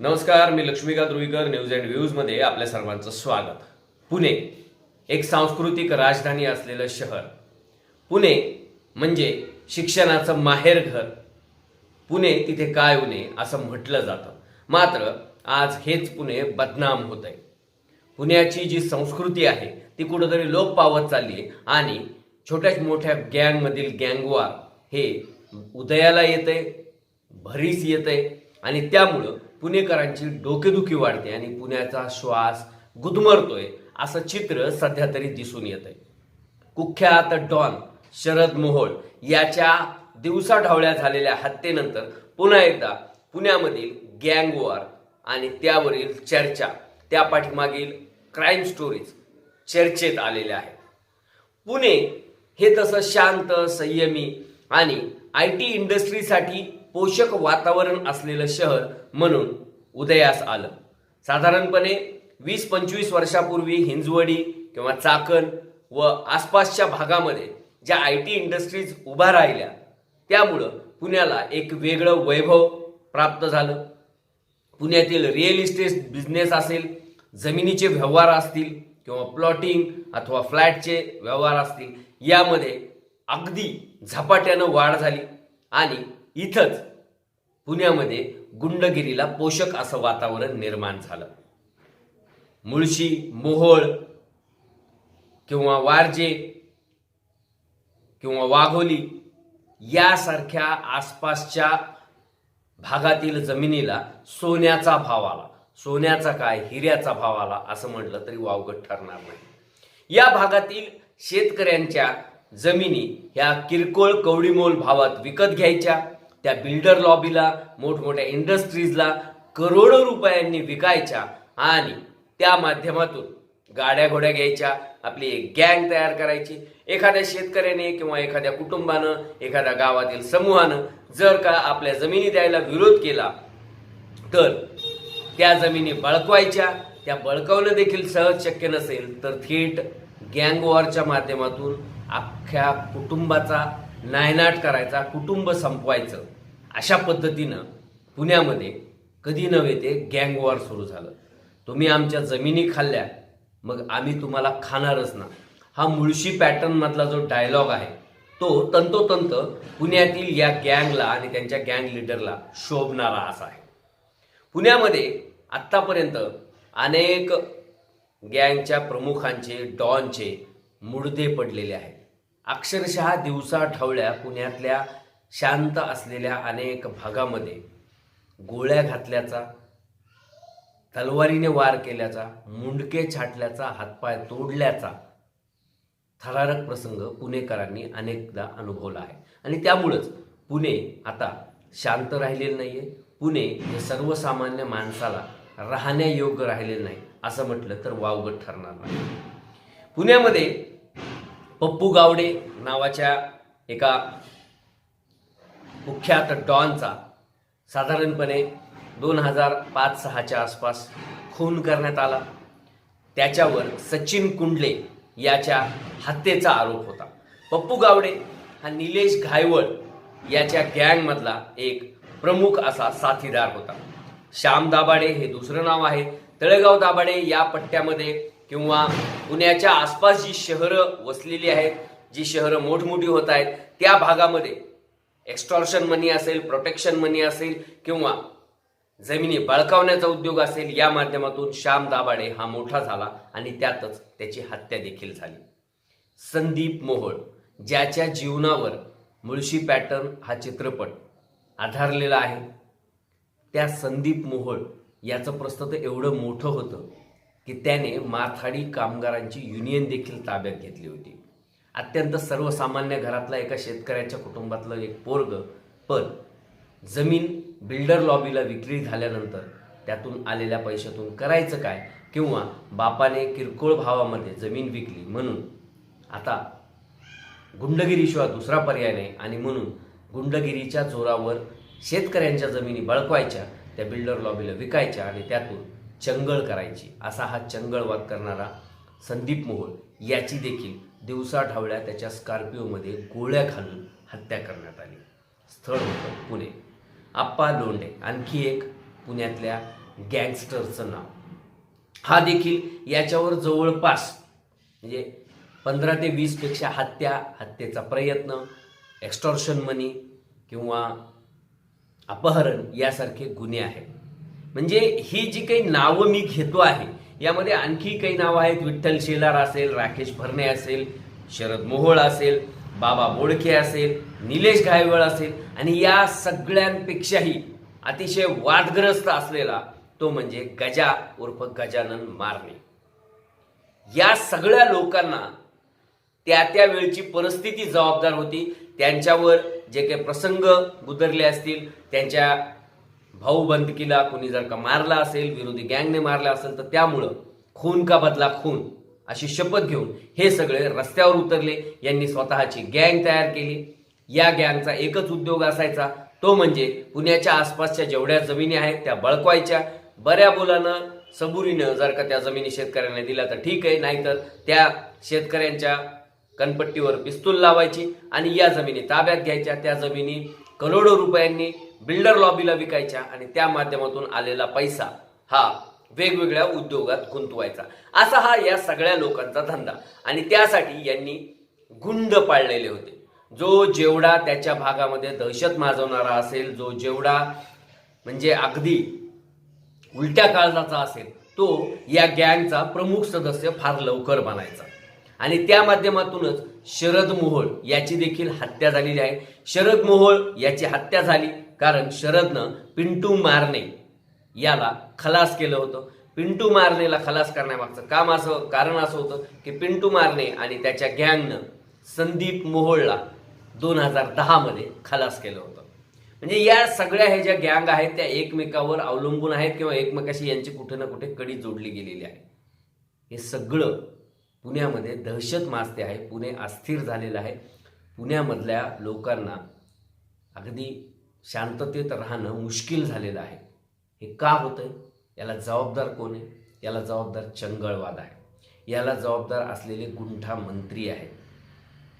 नमस्कार मी Laxmikant Ruikar news and व्ह्यूजमध्ये आपल्या सर्वांचं स्वागत. पुणे एक सांस्कृतिक राजधानी असलेलं शहर. पुणे म्हणजे शिक्षणाचं माहेरघर पुणे तिथे काय उणे असं म्हटलं जातं. मात्र आज हेच पुणे बदनाम होत आहे. पुण्याची जी संस्कृती आहे ती कुठंतरी लोप पावत चालली आहे आणि छोट्या मोठ्या गँगमधील गँगवार हे उदयाला येते भरीस येते आणि त्यामुळं पुणेकरांची डोकेदुखी वाढते आणि पुण्याचा श्वास गुदमरतोय असं चित्र सध्या तरी दिसून येत आहे कुख्यात डॉन शरद मोहोळ याच्या दिवसाढावळ्या झालेल्या हत्येनंतर पुन्हा एकदा पुण्यामधील गँग वॉर आणि त्यावरील चर्चा त्या पाठीमागील क्राईम स्टोरीज चर्चेत आलेल्या आहेत. पुणे हे तसं शांत संयमी आणि आय टी इंडस्ट्रीसाठी पोषक वातावरण असलेलं शहर म्हणून उदयास आलं. साधारणपणे वीस पंचवीस वर्षापूर्वी हिंजवडी किंवा चाकण व आसपासच्या भागामध्ये ज्या आय टी इंडस्ट्रीज उभा राहिल्या त्यामुळं पुण्याला एक वेगळं वैभव प्राप्त झालं. पुण्यातील रिअल इस्टेट बिझनेस असेल जमिनीचे व्यवहार असतील किंवा प्लॉटिंग अथवा फ्लॅटचे व्यवहार असतील यामध्ये अगदी झपाट्यानं वाढ झाली आणि इथंच पुण्यामध्ये गुंडगिरीला पोषक असं वातावरण निर्माण झालं. मुळशी मोहोळ किंवा वारजे किंवा वाघोली यासारख्या आसपासच्या भागातील जमिनीला सोन्याचा भाव आला. सोन्याचा काय हिऱ्याचा भाव आला असं म्हटलं तरी वावगत ठरणार नाही. या भागातील शेतकऱ्यांच्या जमिनी ह्या किरकोळ कवडीमोल भावात विकत घ्यायच्या. त्या बिल्डर लॉबीला मोठमोठ्या इंडस्ट्रीजला करोडो रुपयांनी विकायच्या आणि त्या माध्यमातून गाड्या घोड्या घ्यायच्या आपली एक गँग तयार करायची. एखाद्या शेतकऱ्याने किंवा एखाद्या कुटुंबानं एखाद्या गावातील समूहानं जर का आपल्या जमिनी द्यायला विरोध केला तर त्या जमिनी बळकवायच्या. त्या बळकवणं देखील सहज शक्य नसेल तर थेट गँग वॉरच्या माध्यमातून अख्ख्या कुटुंबाचा नायनाट करायचा कुटुंब संपवायचं. अशा पद्धतीनं पुण्यामध्ये कधी नव्हे ते गँग वॉर सुरू झालं. तुम्ही आमच्या जमिनी खाल्ल्या मग आम्ही तुम्हाला खाणारच ना. हा मुळशी पॅटर्नमधला जो डायलॉग आहे तो तंतोतंत पुण्यातील या गँगला आणि त्यांच्या गँग लिडरला शोभणारा असा आहे. पुण्यामध्ये आत्तापर्यंत अनेक गँगच्या प्रमुखांचे डॉनचे मुडदे पडलेले आहेत. अक्षरशः दिवसा ठवळ्या पुण्यातल्या शांत असलेल्या अनेक भागामध्ये गोळ्या घातल्याचा तलवारीने वार केल्याचा मुंडके छाटल्याचा हातपाय तोडल्याचा थरारक प्रसंग पुणेकरांनी अनेकदा अनुभवला आहे. आणि त्यामुळंच पुणे आता शांत राहिलेलं नाही आहे पुणे हे सर्वसामान्य माणसाला राहण्यायोग्य राहिलेलं नाही असं म्हटलं तर वावगत ठरणार नाही. पुण्यामध्ये पप्पू गावडे नावाच्या एका कुख्यात डॉनचा साधारणपणे दोन हजार पाच सहाच्या आसपास खून करण्यात आला. त्याच्यावर सचिन कुंडले याच्या हत्येचा आरोप होता. पप्पू गावडे हा निलेश घायवळ याच्या गँगमधला एक प्रमुख असा साथीदार होता. श्याम दाभाडे हे दुसरं नाव आहे. तळेगाव दाभाडे या पट्ट्यामध्ये किंवा पुण्याच्या आसपास जी शहरं वसलेली आहेत जी शहरं मोठमोठी होत आहेत त्या भागामध्ये एक्स्टॉर्शन मनी असेल प्रोटेक्शन मनी असेल किंवा जमिनी बळकावण्याचा उद्योग असेल या माध्यमातून श्याम दाभाडे हा मोठा झाला आणि त्यातच त्याची हत्या देखील झाली. संदीप मोहोळ ज्याच्या जीवनावर मुळशी पॅटर्न हा चित्रपट आधारलेला आहे त्या संदीप मोहोळ याचं प्रस्तुत एवढं मोठं होतं की त्याने माथाडी कामगारांची युनियन देखील ताब्यात घेतली होती. अत्यंत सर्वसामान्य घरातला एका शेतकऱ्याच्या कुटुंबातलं एक पोरग पण जमीन बिल्डर लॉबीला विक्री झाल्यानंतर त्यातून आलेल्या पैशातून करायचं काय? किंवा बापाने किरकोळ भावामध्ये जमीन विकली म्हणून आता गुंडगिरीशिवाय दुसरा पर्याय नाही आणि म्हणून गुंडगिरीच्या जोरावर शेतकऱ्यांच्या जमिनी बळकवायच्या त्या बिल्डर लॉबीला विकायच्या आणि त्यातून चंगळ करायची असा हा चंगळवाद करणारा संदीप मोहोळ. याची देखील दिवसाढावळ्या त्याच्या स्कॉर्पिओमध्ये गोळ्या घालून हत्या करण्यात आली. स्थळ होतं पुणे. आप्पा लोंढे आणखी एक पुण्यातल्या गँगस्टरचं नाव. हा देखील याच्यावर जवळपास म्हणजे पंधरा ते वीसपेक्षा हत्या हत्येचा प्रयत्न एक्स्टॉर्शन मनी किंवा अपहरण यासारखे गुन्हे आहेत. म्हणजे ही जी काही नावं मी घेतो आहे यामध्ये आणखी काही नावं आहेत. विठ्ठल शेलार असेल राकेश भरणे असेल शरद मोहोळ असेल बाबा बोडके असेल निलेश घायवळ असेल. आणि या सगळ्यांपेक्षाही अतिशय वादग्रस्त असलेला तो म्हणजे गजा उर्फ गजानन मारणे. या सगळ्या लोकांना त्या त्या वेळची परिस्थिती जबाबदार होती. त्यांच्यावर जे काही प्रसंग गुदरले असतील त्यांच्या भाऊ बंद केला कोणी जर का मारला असेल विरोधी गँगने मारला असेल तर त्यामुळं खून का बदला खून? अशी शपथ घेऊन हे सगळे रस्त्यावर उतरले. यांनी स्वतःची गँग तयार केली. या गँगचा एकच उद्योग असायचा. तो म्हणजे पुण्याच्या आसपासच्या जेवढ्या जमिनी आहेत त्या बळकवायच्या. बऱ्या बोलानं सबुरीनं जर का त्या जमिनी शेतकऱ्यांना दिल्या तर ठीक आहे. नाहीतर त्या शेतकऱ्यांच्या कनपट्टीवर पिस्तूल लावायची आणि या जमिनी ताब्यात घ्यायच्या. त्या जमिनी करोडो रुपयांनी बिल्डर लॉबीला विकायच्या आणि त्या माध्यमातून आलेला पैसा हा वेगवेगळ्या उद्योगात गुंतवायचा. असा हा या सगळ्या लोकांचा धंदा. आणि त्यासाठी यांनी गुंड पाळलेले होते. जो जेवढा त्याच्या भागामध्ये दहशत माजवणारा असेल जो जेवढा म्हणजे अगदी उलट्या काळजाचा असेल तो या गँगचा प्रमुख सदस्य फार लवकर बनायचा. आणि त्या माध्यमातूनच शरद मोहोळ याची देखील हत्या झालेली आहे. शरद मोहोळ याची हत्या झाली कारण शरदनं पिंटू मारणे याला खलास केलं होतं. पिंटू मारणेला खलास करण्यामागचं काम असं कारण असं होतं की पिंटू मारणे आणि त्याच्या गँगनं संदीप मोहोळला दोन हजार दहामध्ये खलास केलं होतं. म्हणजे या सगळ्या हे ज्या गँग आहेत त्या एकमेकावर अवलंबून आहेत किंवा एकमेकाशी यांची कुठे ना कुठे कडी जोडली गेलेली आहे. हे सगळं पुण्यामध्ये दहशत माजते आहे. पुणे अस्थिर झालेलं आहे. पुण्यामधल्या लोकांना अगदी शांततेत राहणं मुश्किल झालेलं आहे. हे का होतंय? याला जबाबदार कोण आहे? याला जबाबदार चंगळवाद आहे. याला जबाबदार असलेले गुंठा मंत्री आहेत.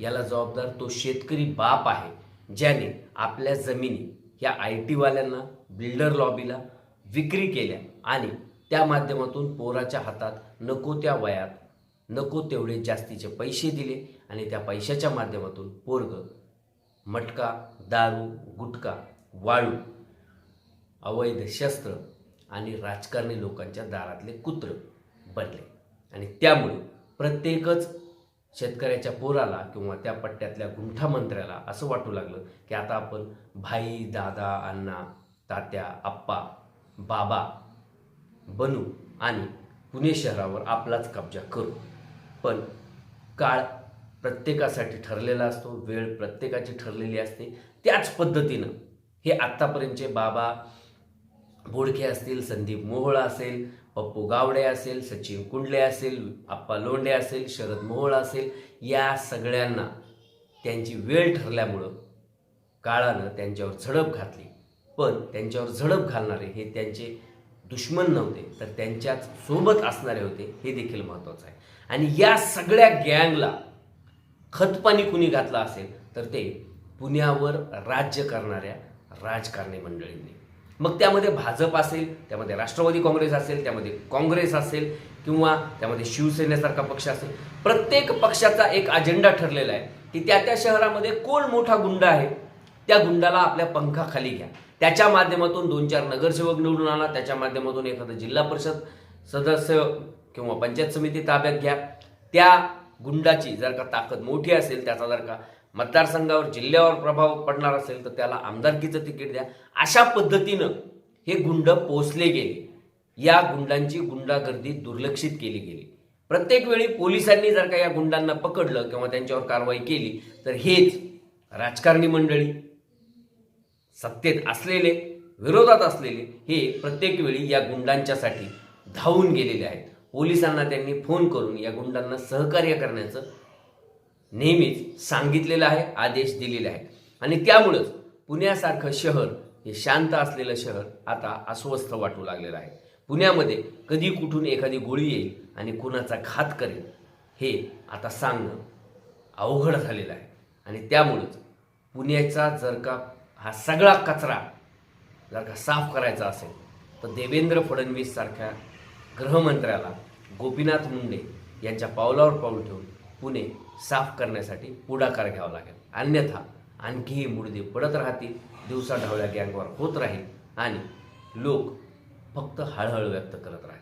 याला जबाबदार तो शेतकरी बाप आहे ज्याने आपल्या जमिनी या आय टीवाल्यांना बिल्डर लॉबीला विक्री केल्या आणि त्या माध्यमातून पोराच्या हातात नको त्या वयात नको तेवढे जास्तीचे पैसे दिले आणि त्या पैशाच्या माध्यमातून पोरग मटका दारू गुटखा वाळू अवैध शस्त्र आणि राजकारणी लोकांच्या दारातले कुत्र बनले. आणि त्यामुळे प्रत्येकच शेतकऱ्याच्या पोराला किंवा त्या पट्ट्यातल्या गुंठा मंत्र्याला असं वाटू लागलं की आता आपण भाई दादा अण्णा तात्या आप्पा बाबा बनू आणि पुणे शहरावर आपलाच कब्जा करू. पण काळ प्रत्येकासाठी ठरलेला असतो वेळ प्रत्येकाची ठरलेली असते. त्याच पद्धतीनं हे आत्तापर्यंतचे बाबा बोडखे असतील संदीप मोहोळ असेल पप्पू गावडे असेल सचिन कुंडले असेल आप्पा लोंढे असेल शरद मोहोळ असेल या सगळ्यांना त्यांची वेळ ठरल्यामुळं काळानं त्यांच्यावर झडप घातली. पण त्यांच्यावर झडप घालणारे हे त्यांचे दुश्मन नव्हते तर त्यांच्याच सोबत असणारे होते हे देखील महत्त्वाचं आहे. आणि या सगळ्या गँगला खतपाणी कुणी घातलं असेल तर ते पुण्यावर राज्य करणाऱ्या राजकारणी मंडळींनी. मग त्यामध्ये भाजप असेल त्यामध्ये राष्ट्रवादी काँग्रेस असेल त्यामध्ये काँग्रेस असेल किंवा त्यामध्ये शिवसेनेसारखा पक्ष असेल प्रत्येक पक्षाचा एक अजेंडा ठरलेला आहे की त्या त्या शहरामध्ये कोण मोठा गुंड आहे त्या गुंडाला आपल्या पंखाखाली घ्या. त्याच्या माध्यमातून दोन चार नगरसेवक निवडून आणा त्याच्या माध्यमातून एखादं जिल्हा परिषद सदस्य किंवा पंचायत समिती ताब्यात घ्या. त्या गुंडाची जर का ताकद मोठी असेल त्याचा जर का मतदारसंघावर जिल्ह्यावर प्रभाव पडणार असेल तर त्याला आमदारकीचं तिकीट द्या. अशा पद्धतीनं हे गुंड पोचले गेले. या गुंडांची गुंडागर्दी दुर्लक्षित केली गेली. प्रत्येक वेळी पोलिसांनी जर का या गुंडांना पकडलं किंवा त्यांच्यावर कारवाई केली तर हेच राजकारणी मंडळी सत्तेत असलेले विरोधात असलेले हे प्रत्येक वेळी या गुंडांच्यासाठी धावून गेलेले आहेत. पोलिसांना त्यांनी फोन करून या गुंडांना सहकार्य करण्याचं नेहमीच सांगितलेलं आहे आदेश दिलेले आहेत. आणि त्यामुळंच पुण्यासारखं शहर हे शांत असलेलं शहर आता अस्वस्थ वाटू लागलेलं आहे. पुण्यामध्ये कधी कुठून एखादी गोळी येईल आणि कुणाचा घात करेल हे आता सांगणं अवघड झालेलं आहे. आणि त्यामुळंच पुण्याचा जर का हा सगळा कचरा जर का साफ करायचा असेल तर देवेंद्र फडणवीस सारख्या गृहमंत्र्याला गोपीनाथ मुंडे यांच्या पावलावर पाऊल ठेवून पुणे साफ करण्यासाठी पुढाकार घ्यावा लागेल. अन्यथा आणखीही मुडदे पडत राहतील दिवसा ढवळ्या गँगवर होत राहील आणि लोक फक्त हळहळ व्यक्त करत राहतील